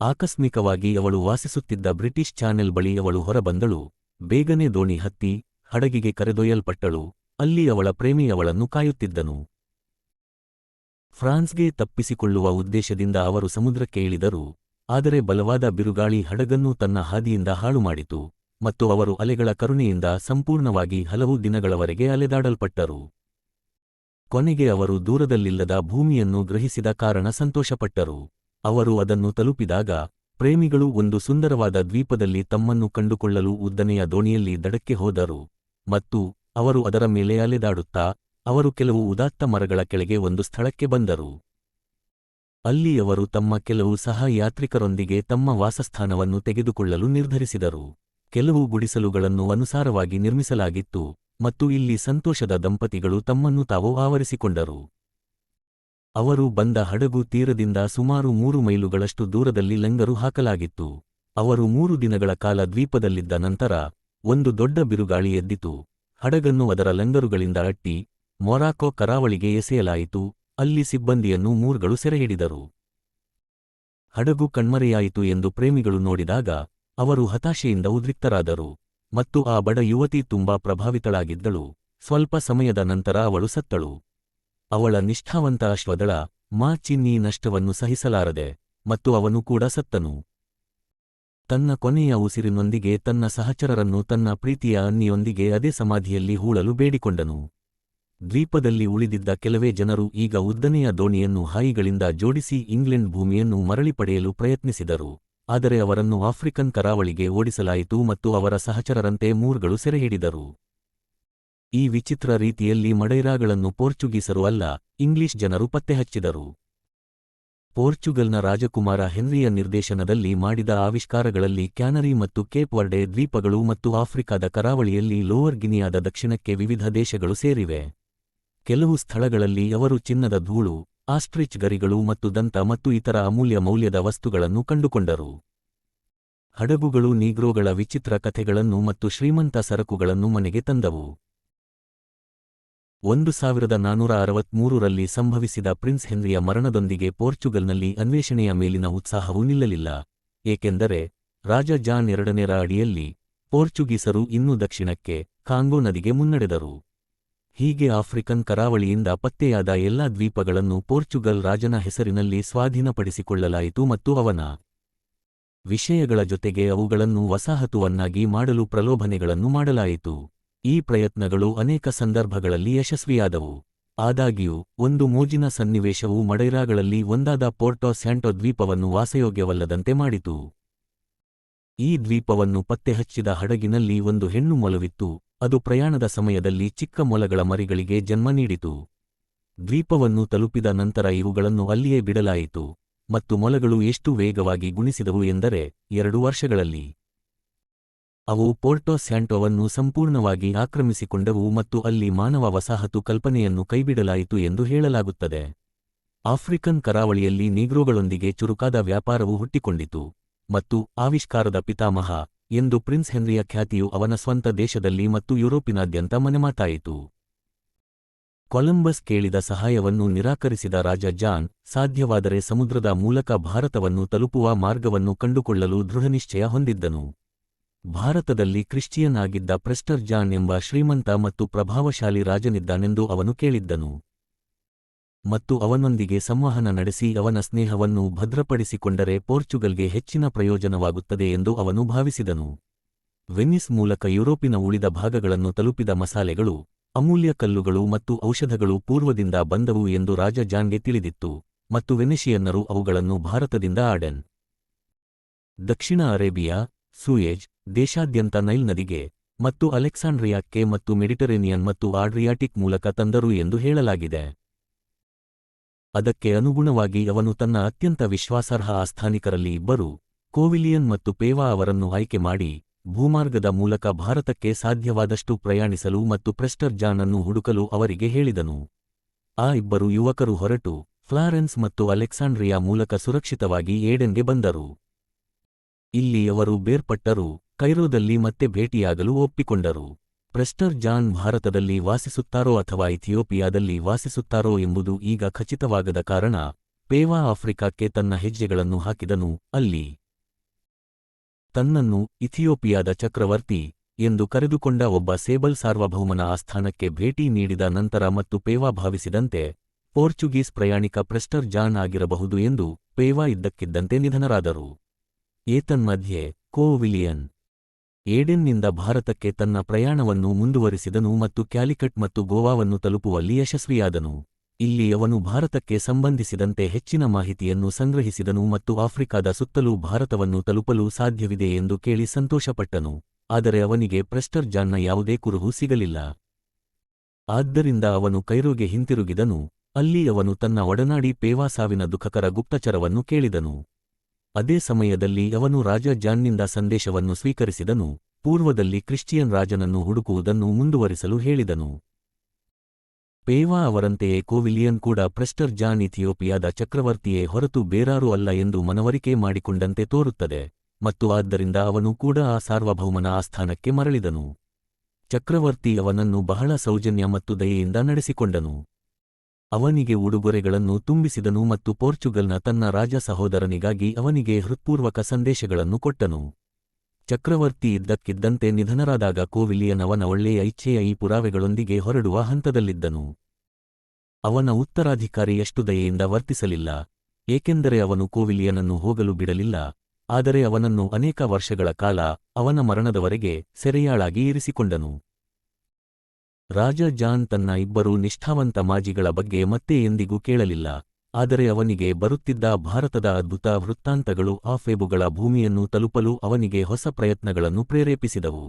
ಆಕಸ್ಮಿಕವಾಗಿ ಅವಳು ವಾಸಿಸುತ್ತಿದ್ದ ಬ್ರಿಟಿಷ್ ಚಾನೆಲ್ ಬಳಿ ಅವಳು ಹೊರಬಂದಳು. ಬೇಗನೆ ದೋಣಿ ಹತ್ತಿ, ಹಡಗಿಗೆ ಕರೆದೊಯ್ಯಲ್ಪಟ್ಟಳು. ಅಲ್ಲಿ ಅವಳ ಪ್ರೇಮಿ ಅವಳನ್ನು ಕಾಯುತ್ತಿದ್ದನು. ಫ್ರಾನ್ಸ್ಗೆ ತಪ್ಪಿಸಿಕೊಳ್ಳುವ ಉದ್ದೇಶದಿಂದ ಅವರು ಸಮುದ್ರಕ್ಕೆ ಇಳಿದರು. ಆದರೆ ಬಲವಾದ ಬಿರುಗಾಳಿ ಹಡಗನ್ನು ತನ್ನ ಹಾದಿಯಿಂದ ಹಾಳುಮಾಡಿತು ಮತ್ತು ಅವರು ಅಲೆಗಳ ಕರುಣೆಯಿಂದ ಸಂಪೂರ್ಣವಾಗಿ ಹಲವು ದಿನಗಳವರೆಗೆ ಅಲೆದಾಡಲ್ಪಟ್ಟರು. ಕೊನೆಗೆ ಅವರು ದೂರದಲ್ಲಿಲ್ಲದ ಭೂಮಿಯನ್ನು ಗ್ರಹಿಸಿದ ಕಾರಣ ಸಂತೋಷಪಟ್ಟರು. ಅವರು ಅದನ್ನು ತಲುಪಿದಾಗ, ಪ್ರೇಮಿಗಳು ಒಂದು ಸುಂದರವಾದ ದ್ವೀಪದಲ್ಲಿ ತಮ್ಮನ್ನು ಕಂಡುಕೊಳ್ಳಲು ಉದ್ದನೆಯ ದೋಣಿಯಲ್ಲಿ ದಡಕ್ಕೆ ಹೋದರು ಮತ್ತು ಅವರು ಅದರ ಮೇಲೆ ಅಲೆದಾಡುತ್ತಾ, ಅವರು ಕೆಲವು ಉದಾತ್ತ ಮರಗಳ ಕೆಳಗೆ ಒಂದು ಸ್ಥಳಕ್ಕೆ ಬಂದರು. ಅಲ್ಲಿ ಅವರು ತಮ್ಮ ಕೆಲವು ಸಹ ಯಾತ್ರಿಕರೊಂದಿಗೆ ತಮ್ಮ ವಾಸಸ್ಥಾನವನ್ನು ತೆಗೆದುಕೊಳ್ಳಲು ನಿರ್ಧರಿಸಿದರು. ಕೆಲವು ಗುಡಿಸಲುಗಳನ್ನು ಅನುಸಾರವಾಗಿ ನಿರ್ಮಿಸಲಾಗಿತ್ತು ಮತ್ತು ಇಲ್ಲಿ ಸಂತೋಷದ ದಂಪತಿಗಳು ತಮ್ಮನ್ನು ತಾವು ಆವರಿಸಿಕೊಂಡರು. ಅವರು ಬಂದ ಹಡಗು ತೀರದಿಂದ ಸುಮಾರು ಮೂರು ಮೈಲುಗಳಷ್ಟು ದೂರದಲ್ಲಿ ಲಂಗರು ಹಾಕಲಾಗಿತ್ತು. ಅವರು ಮೂರು ದಿನಗಳ ಕಾಲ ದ್ವೀಪದಲ್ಲಿದ್ದ ನಂತರ ಒಂದು ದೊಡ್ಡ ಬಿರುಗಾಳಿ ಎದ್ದಿತು. ಹಡಗನ್ನು ಅದರ ಲಂಗರುಗಳಿಂದ ಅಟ್ಟಿ ಮೊರಾಕೊ ಕರಾವಳಿಗೆ ಎಸೆಯಲಾಯಿತು. ಅಲ್ಲಿ ಸಿಬ್ಬಂದಿಯನ್ನು ಮೂರ್ಗಳು ಸೆರೆಹಿಡಿದರು. ಹಡಗು ಕಣ್ಮರೆಯಾಯಿತು ಎಂದು ಪ್ರೇಮಿಗಳು ನೋಡಿದಾಗ ಅವರು ಹತಾಶೆಯಿಂದ ಉದ್ರಿಕ್ತರಾದರು ಮತ್ತು ಆ ಬಡ ಯುವತಿ ತುಂಬಾ ಪ್ರಭಾವಿತಳಾಗಿದ್ದಳು. ಸ್ವಲ್ಪ ಸಮಯದ ನಂತರ ಅವಳು ಸತ್ತಳು. ಅವಳ ನಿಷ್ಠಾವಂತ ಅಶ್ವದಳ ಮಾ ಚಿನ್ನೀ ನಷ್ಟವನ್ನು ಸಹಿಸಲಾರದೆ ಮತ್ತು ಅವನು ಕೂಡ ಸತ್ತನು. ತನ್ನ ಕೊನೆಯ ಉಸಿರಿನೊಂದಿಗೆ ತನ್ನ ಸಹಚರರನ್ನು ತನ್ನ ಪ್ರೀತಿಯ ಅನ್ನಿಯೊಂದಿಗೆ ಅದೇ ಸಮಾಧಿಯಲ್ಲಿ ಹೂಳಲು ಬೇಡಿಕೊಂಡನು. ದ್ವೀಪದಲ್ಲಿ ಉಳಿದಿದ್ದ ಕೆಲವೇ ಜನರು ಈಗ ಉದ್ದನೆಯ ದೋಣಿಯನ್ನು ಹಾಯಿಗಳಿಂದ ಜೋಡಿಸಿ ಇಂಗ್ಲೆಂಡ್ ಭೂಮಿಯನ್ನು ಮರಳಿ ಪಡೆಯಲು ಪ್ರಯತ್ನಿಸಿದರು. ಆದರೆ ಅವರನ್ನು ಆಫ್ರಿಕನ್ ಕರಾವಳಿಗೆ ಓಡಿಸಲಾಯಿತು ಮತ್ತು ಅವರ ಸಹಚರರಂತೆ ಮೂರ್ಗಳು ಸೆರೆಹಿಡಿದರು. ಈ ವಿಚಿತ್ರ ರೀತಿಯಲ್ಲಿ ಮಡೈರಾಗಳನ್ನು ಪೋರ್ಚುಗೀಸರು ಅಲ್ಲ, ಇಂಗ್ಲಿಷ್ ಜನರು ಪತ್ತೆಹಚ್ಚಿದರು ಪೋರ್ಚುಗಲ್ನ ರಾಜಕುಮಾರ ಹೆನ್ರಿಯ ನಿರ್ದೇಶನದಲ್ಲಿ ಮಾಡಿದ ಆವಿಷ್ಕಾರಗಳಲ್ಲಿ ಕ್ಯಾನರಿ ಮತ್ತು ಕೇಪ್ ವರ್ಡೆ ದ್ವೀಪಗಳು ಮತ್ತು ಆಫ್ರಿಕಾದ ಕರಾವಳಿಯಲ್ಲಿ ಲೋವರ್ ಗಿನಿಯಾದ ದಕ್ಷಿಣಕ್ಕೆ ವಿವಿಧ ದೇಶಗಳು ಸೇರಿವೆ. ಕೆಲವು ಸ್ಥಳಗಳಲ್ಲಿ ಅವರು ಚಿನ್ನದ ಧೂಳು, ಆಸ್ಟ್ರಿಚ್ ಗರಿಗಳು ಮತ್ತು ದಂತ ಮತ್ತು ಇತರ ಅಮೂಲ್ಯ ಮೌಲ್ಯದ ವಸ್ತುಗಳನ್ನು ಕಂಡುಕೊಂಡರು. ಹಡಗುಗಳು ನೀಗ್ರೋಗಳ ವಿಚಿತ್ರ ಕಥೆಗಳನ್ನು ಮತ್ತು ಶ್ರೀಮಂತ ಸರಕುಗಳನ್ನು ಮನೆಗೆ ತಂದವು. ಒಂದು ಸಾವಿರದ ನಾನೂರ ಅರವತ್ಮೂರರಲ್ಲಿ ಸಂಭವಿಸಿದ ಪ್ರಿನ್ಸ್ ಹೆನ್ರಿಯ ಮರಣದೊಂದಿಗೆ ಪೋರ್ಚುಗಲ್ನಲ್ಲಿ ಅನ್ವೇಷಣೆಯ ಮೇಲಿನ ಉತ್ಸಾಹವು ನಿಲ್ಲಲಿಲ್ಲ. ಏಕೆಂದರೆ ರಾಜ ಜಾನ್ ಎರಡನೇರ ಅಡಿಯಲ್ಲಿ ಪೋರ್ಚುಗೀಸರು ಇನ್ನೂ ದಕ್ಷಿಣಕ್ಕೆ ಕಾಂಗೋ ನದಿಗೆ ಮುನ್ನಡೆದರು. ಹೀಗೆ ಆಫ್ರಿಕನ್ ಕರಾವಳಿಯಿಂದ ಪತ್ತೆಯಾದ ಎಲ್ಲಾ ದ್ವೀಪಗಳನ್ನು ಪೋರ್ಚುಗಲ್ ರಾಜನ ಹೆಸರಿನಲ್ಲಿ ಸ್ವಾಧೀನಪಡಿಸಿಕೊಳ್ಳಲಾಯಿತು ಮತ್ತು ಅವನ ವಿಷಯಗಳ ಜೊತೆಗೆ ಅವುಗಳನ್ನು ವಸಾಹತುವನ್ನಾಗಿ ಮಾಡಲು ಪ್ರಲೋಭನೆಗಳನ್ನು ಮಾಡಲಾಯಿತು. ಈ ಪ್ರಯತ್ನಗಳು ಅನೇಕ ಸಂದರ್ಭಗಳಲ್ಲಿ ಯಶಸ್ವಿಯಾದವು. ಆದಾಗ್ಯೂ, ಒಂದು ಮೋಜಿನ ಸನ್ನಿವೇಶವು ಮಡೈರಾಗಳಲ್ಲಿ ಒಂದಾದ ಪೋರ್ಟೋ ಸ್ಯಾಂಟೋ ದ್ವೀಪವನ್ನು ವಾಸಯೋಗ್ಯವಲ್ಲದಂತೆ ಮಾಡಿತು. ಈ ದ್ವೀಪವನ್ನು ಪತ್ತೆಹಚ್ಚಿದ ಹಡಗಿನಲ್ಲಿ ಒಂದು ಹೆಣ್ಣು ಮೊಲವಿತ್ತು. ಅದು ಪ್ರಯಾಣದ ಸಮಯದಲ್ಲಿ ಚಿಕ್ಕ ಮೊಲಗಳ ಮರಿಗಳಿಗೆ ಜನ್ಮ ನೀಡಿತು. ದ್ವೀಪವನ್ನು ತಲುಪಿದ ನಂತರ ಇವುಗಳನ್ನು ಅಲ್ಲಿಯೇ ಬಿಡಲಾಯಿತು. ಮತ್ತು ಮೊಲಗಳು ಎಷ್ಟು ವೇಗವಾಗಿ ಗುಣಿಸಿದವು ಎಂದರೆ ಎರಡು ವರ್ಷಗಳಲ್ಲಿ. ಅವು ಪೋರ್ಟೋ ಸ್ಯಾಂಟೋವನ್ನು ಸಂಪೂರ್ಣವಾಗಿ ಆಕ್ರಮಿಸಿಕೊಂಡವು ಮತ್ತು ಅಲ್ಲಿ ಮಾನವ ವಸಾಹತು ಕಲ್ಪನೆಯನ್ನು ಕೈಬಿಡಲಾಯಿತು ಎಂದು ಹೇಳಲಾಗುತ್ತದೆ. ಆಫ್ರಿಕನ್ ಕರಾವಳಿಯಲ್ಲಿ ನೀಗ್ರೋಗಳೊಂದಿಗೆ ಚುರುಕಾದ ವ್ಯಾಪಾರವು ಹುಟ್ಟಿಕೊಂಡಿತು ಮತ್ತು ಆವಿಷ್ಕಾರದ ಪಿತಾಮಹ ಎಂದು ಪ್ರಿನ್ಸ್ ಹೆನ್ರಿಯ ಖ್ಯಾತಿಯು ಅವನ ಸ್ವಂತ ದೇಶದಲ್ಲಿ ಮತ್ತು ಯುರೋಪಿನಾದ್ಯಂತ ಮನೆಮಾತಾಯಿತು. ಕೊಲಂಬಸ್ ಕೇಳಿದ ಸಹಾಯವನ್ನು ನಿರಾಕರಿಸಿದ ರಾಜ ಜಾನ್, ಸಾಧ್ಯವಾದರೆ ಸಮುದ್ರದ ಮೂಲಕ ಭಾರತವನ್ನು ತಲುಪುವ ಮಾರ್ಗವನ್ನು ಕಂಡುಕೊಳ್ಳಲು ದೃಢನಿಶ್ಚಯ ಹೊಂದಿದ್ದನು. ಭಾರತದಲ್ಲಿ ಕ್ರಿಶ್ಚಿಯನ್ ಆಗಿದ್ದ ಪ್ರೆಸ್ಟರ್ ಜಾನ್ ಎಂಬ ಶ್ರೀಮಂತ ಮತ್ತು ಪ್ರಭಾವಶಾಲಿ ರಾಜನಿದ್ದಾನೆಂದು ಅವನು ಕೇಳಿದ್ದನು. ಮತ್ತು ಅವನೊಂದಿಗೆ ಸಂವಹನ ನಡೆಸಿ ಅವನ ಸ್ನೇಹವನ್ನು ಭದ್ರಪಡಿಸಿಕೊಂಡರೆ ಪೋರ್ಚುಗಲ್ಗೆ ಹೆಚ್ಚಿನ ಪ್ರಯೋಜನವಾಗುತ್ತದೆ ಎಂದು ಅವನು ಭಾವಿಸಿದನು. ವೆನಿಸ್ ಮೂಲಕ ಯುರೋಪಿನ ಉಳಿದ ಭಾಗಗಳನ್ನು ತಲುಪಿದ ಮಸಾಲೆಗಳು, ಅಮೂಲ್ಯ ಕಲ್ಲುಗಳು ಮತ್ತು ಔಷಧಗಳು ಪೂರ್ವದಿಂದ ಬಂದವು ಎಂದು ರಾಜ ಜಾನ್ಗೆ ತಿಳಿದಿತ್ತು, ಮತ್ತು ವೆನಿಷಿಯನ್ನರು ಅವುಗಳನ್ನು ಭಾರತದಿಂದ ಆಡೆನ್. ದಕ್ಷಿಣ ಅರೇಬಿಯಾ, ಸೂಯೇಜ್ ದೇಶಾದ್ಯಂತ ನೈಲ್ ನದಿಗೆ ಮತ್ತು ಅಲೆಕ್ಸಾಂಡ್ರಿಯಾಕ್ಕೆ ಮತ್ತು ಮೆಡಿಟರೇನಿಯನ್ ಮತ್ತು ಆಡ್ರಿಯಾಟಿಕ್ ಮೂಲಕ ತಂದರು ಎಂದು ಹೇಳಲಾಗಿದೆ. ಅದಕ್ಕೆ ಅನುಗುಣವಾಗಿ ಅವನು ತನ್ನ ಅತ್ಯಂತ ವಿಶ್ವಾಸಾರ್ಹ ಆಸ್ಥಾನಿಕರಲ್ಲಿ ಇಬ್ಬರು, ಕೋವಿಲಿಯನ್ ಮತ್ತು ಪೇವಾ ಅವರನ್ನು ಆಯ್ಕೆ ಮಾಡಿ ಭೂಮಾರ್ಗದ ಮೂಲಕ ಭಾರತಕ್ಕೆ ಸಾಧ್ಯವಾದಷ್ಟು ಪ್ರಯಾಣಿಸಲು ಮತ್ತು ಪ್ರೆಸ್ಟರ್ ಜಾನ್ ಅನ್ನು ಹುಡುಕಲು ಅವರಿಗೆ ಹೇಳಿದನು. ಆ ಇಬ್ಬರು ಯುವಕರು ಹೊರಟು ಫ್ಲಾರೆನ್ಸ್ ಮತ್ತು ಅಲೆಕ್ಸಾಂಡ್ರಿಯಾ ಮೂಲಕ ಸುರಕ್ಷಿತವಾಗಿ ಏಡೆನ್ಗೆ ಬಂದರು. ಇಲ್ಲಿ ಅವರು ಬೇರ್ಪಟ್ಟರು ಕೈರೋದಲ್ಲಿ ಮತ್ತೆ ಭೇಟಿಯಾಗಲು ಒಪ್ಪಿಕೊಂಡರು. ಪ್ರೆಸ್ಟರ್ ಜಾನ್ ಭಾರತದಲ್ಲಿ ವಾಸಿಸುತ್ತಾರೋ ಅಥವಾ ಇಥಿಯೋಪಿಯಾದಲ್ಲಿ ವಾಸಿಸುತ್ತಾರೋ ಎಂಬುದು ಈಗ ಖಚಿತವಾಗದ ಕಾರಣ, ಪೇವಾ ಆಫ್ರಿಕಾಕ್ಕೆ ತನ್ನ ಹೆಜ್ಜೆಗಳನ್ನು ಹಾಕಿದನು. ಅಲ್ಲಿ ತನ್ನನ್ನು ಇಥಿಯೋಪಿಯಾದ ಚಕ್ರವರ್ತಿ ಎಂದು ಕರೆದುಕೊಂಡ ಒಬ್ಬ ಸೇಬಲ್ ಸಾರ್ವಭೌಮನ ಆಸ್ಥಾನಕ್ಕೆ ಭೇಟಿ ನೀಡಿದ ನಂತರ ಮತ್ತು ಪೇವಾ ಭಾವಿಸಿದಂತೆ, ಪೋರ್ಚುಗೀಸ್ ಪ್ರಯಾಣಿಕ ಪ್ರೆಸ್ಟರ್ ಜಾನ್ ಆಗಿರಬಹುದು ಎಂದು ಪೇವಾ ಇದ್ದಕ್ಕಿದ್ದಂತೆ ನಿಧನರಾದರು. ಏತನ್ಮಧ್ಯೆ, ಕೋವಿಲಿಯನ್ ಏಡೆನ್ನಿಂದ ಭಾರತಕ್ಕೆ ತನ್ನ ಪ್ರಯಾಣವನ್ನು ಮುಂದುವರಿಸಿದನು ಮತ್ತು ಕ್ಯಾಲಿಕಟ್ ಮತ್ತು ಗೋವಾವನ್ನು ತಲುಪುವಲ್ಲಿ ಯಶಸ್ವಿಯಾದನು. ಇಲ್ಲಿ ಅವನು ಭಾರತಕ್ಕೆ ಸಂಬಂಧಿಸಿದಂತೆ ಹೆಚ್ಚಿನ ಮಾಹಿತಿಯನ್ನು ಸಂಗ್ರಹಿಸಿದನು ಮತ್ತು ಆಫ್ರಿಕಾದ ಸುತ್ತಲೂ ಭಾರತವನ್ನು ತಲುಪಲು ಸಾಧ್ಯವಿದೆ ಎಂದು ಕೇಳಿ ಸಂತೋಷಪಟ್ಟನು. ಆದರೆ ಅವನಿಗೆ ಪ್ರೆಸ್ಟರ್ ಜಾನ್ನ ಯಾವುದೇ ಕುರುಹು ಸಿಗಲಿಲ್ಲ. ಆದ್ದರಿಂದ ಅವನು ಕೈರೋಗೆ ಹಿಂತಿರುಗಿದನು. ಅಲ್ಲಿ ಅವನು ತನ್ನ ಒಡನಾಡಿ ಪೇವಾ ಸಾವಿನ ದುಃಖಕರ ಗುಪ್ತಚರವನ್ನು ಕೇಳಿದನು. ಅದೇ ಸಮಯದಲ್ಲಿ ಅವನು ರಾಜ ಜಾನ್ನಿಂದ ಸಂದೇಶವನ್ನು ಸ್ವೀಕರಿಸಿದನು, ಪೂರ್ವದಲ್ಲಿ ಕ್ರಿಶ್ಚಿಯನ್ ರಾಜನನ್ನು ಹುಡುಕುವುದನ್ನು ಮುಂದುವರಿಸಲು ಹೇಳಿದನು. ಪೇವಾ ಅವರಂತೆಯೇ ಕೋವಿಲಿಯನ್ ಕೂಡ ಪ್ರೆಸ್ಟರ್ ಜಾನ್ ಇಥಿಯೋಪಿಯಾದ ಚಕ್ರವರ್ತಿಯೇ ಹೊರತು ಬೇರಾರೂ ಅಲ್ಲ ಎಂದು ಮನವರಿಕೆ ಮಾಡಿಕೊಂಡಂತೆ ತೋರುತ್ತದೆ, ಮತ್ತು ಆದ್ದರಿಂದ ಅವನು ಕೂಡ ಆ ಸಾರ್ವಭೌಮನ ಆಸ್ಥಾನಕ್ಕೆ ಮರಳಿದನು. ಚಕ್ರವರ್ತಿ ಅವನನ್ನು ಬಹಳ ಸೌಜನ್ಯ ಮತ್ತು ದಯೆಯಿಂದ ನಡೆಸಿಕೊಂಡನು. ಅವನಿಗೆ ಉಡುಗೊರೆಗಳನ್ನು ತುಂಬಿಸಿದನು ಮತ್ತು ಪೋರ್ಚುಗಲ್ನ ತನ್ನ ರಾಜ ಸಹೋದರನಿಗಾಗಿ ಅವನಿಗೆ ಹೃತ್ಪೂರ್ವಕ ಸಂದೇಶಗಳನ್ನು ಕೊಟ್ಟನು. ಚಕ್ರವರ್ತಿ ಇದ್ದಕ್ಕಿದ್ದಂತೆ ನಿಧನರಾದಾಗ ಕೋವಿಲಿಯನವನ ಒಳ್ಳೆಯ ಇಚ್ಛೆಯ ಈ ಪುರಾವೆಗಳೊಂದಿಗೆ ಹೊರಡುವ ಹಂತದಲ್ಲಿದ್ದನು. ಅವನ ಉತ್ತರಾಧಿಕಾರಿಯಷ್ಟು ದಯೆಯಿಂದ ವರ್ತಿಸಲಿಲ್ಲ, ಏಕೆಂದರೆ ಅವನು ಕೋವಿಲಿಯನನ್ನು ಹೋಗಲು ಬಿಡಲಿಲ್ಲ, ಆದರೆ ಅವನನ್ನು ಅನೇಕ ವರ್ಷಗಳ ಕಾಲ ಅವನ ಮರಣದವರೆಗೆ ಸೆರೆಯಾಳಾಗಿ ಇರಿಸಿಕೊಂಡನು. ರಾಜ ಜಾನ್ ತನ್ನ ಇಬ್ಬರು ನಿಷ್ಠಾವಂತ ಮಾಜಿಗಳ ಬಗ್ಗೆ ಮತ್ತೆ ಎಂದಿಗೂ ಕೇಳಲಿಲ್ಲ, ಆದರೆ ಅವನಿಗೆ ಬರುತ್ತಿದ್ದ ಭಾರತದ ಅದ್ಭುತ ವೃತ್ತಾಂತಗಳು ಆ ಫೇಬುಗಳ ಭೂಮಿಯನ್ನು ತಲುಪಲು ಅವನಿಗೆ ಹೊಸ ಪ್ರಯತ್ನಗಳನ್ನು ಪ್ರೇರೇಪಿಸಿದವು.